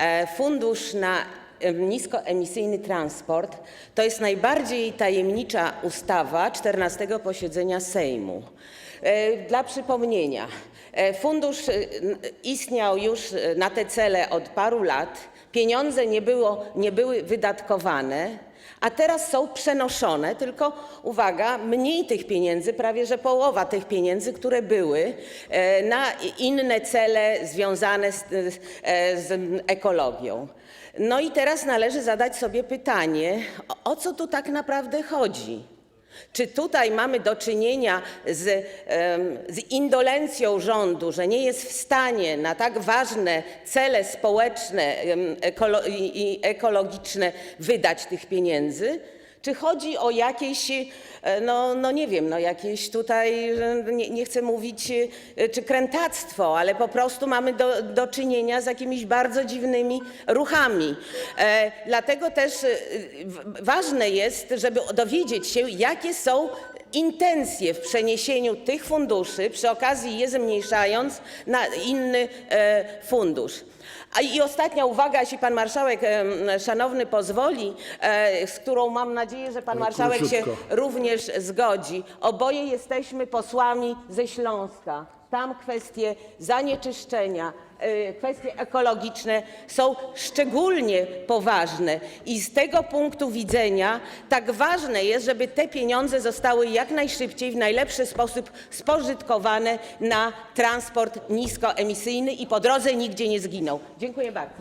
e, fundusz na em, niskoemisyjny transport to jest najbardziej tajemnicza ustawa 14 posiedzenia Sejmu. E, Dla przypomnienia, e, fundusz e, istniał już e, na te cele od paru lat, pieniądze nie, były wydatkowane. A teraz są przenoszone, tylko uwaga, mniej tych pieniędzy, prawie że połowa tych pieniędzy, które były e, na inne cele związane z, e, ekologią. No i teraz należy zadać sobie pytanie, o co tu tak naprawdę chodzi? Czy tutaj mamy do czynienia z, indolencją rządu, że nie jest w stanie na tak ważne cele społeczne i ekologiczne wydać tych pieniędzy? Czy chodzi o jakieś, e, no, no nie wiem, no jakieś tutaj, nie, chcę mówić, e, czy krętactwo, ale po prostu mamy do, czynienia z jakimiś bardzo dziwnymi ruchami. E, dlatego też ważne jest, żeby dowiedzieć się, jakie są intencje w przeniesieniu tych funduszy, przy okazji je zmniejszając na inny e, fundusz. I ostatnia uwaga, jeśli pan marszałek szanowny pozwoli, e, z którą mam nadzieję, że pan marszałek się również zgodzi. Oboje jesteśmy posłami ze Śląska. Tam kwestie zanieczyszczenia, e, kwestie ekologiczne są szczególnie poważne i z tego punktu widzenia tak ważne jest, żeby te pieniądze zostały jak najszybciej w najlepszy sposób spożytkowane na transport niskoemisyjny i po drodze nigdzie nie zginął. Dziękuję bardzo.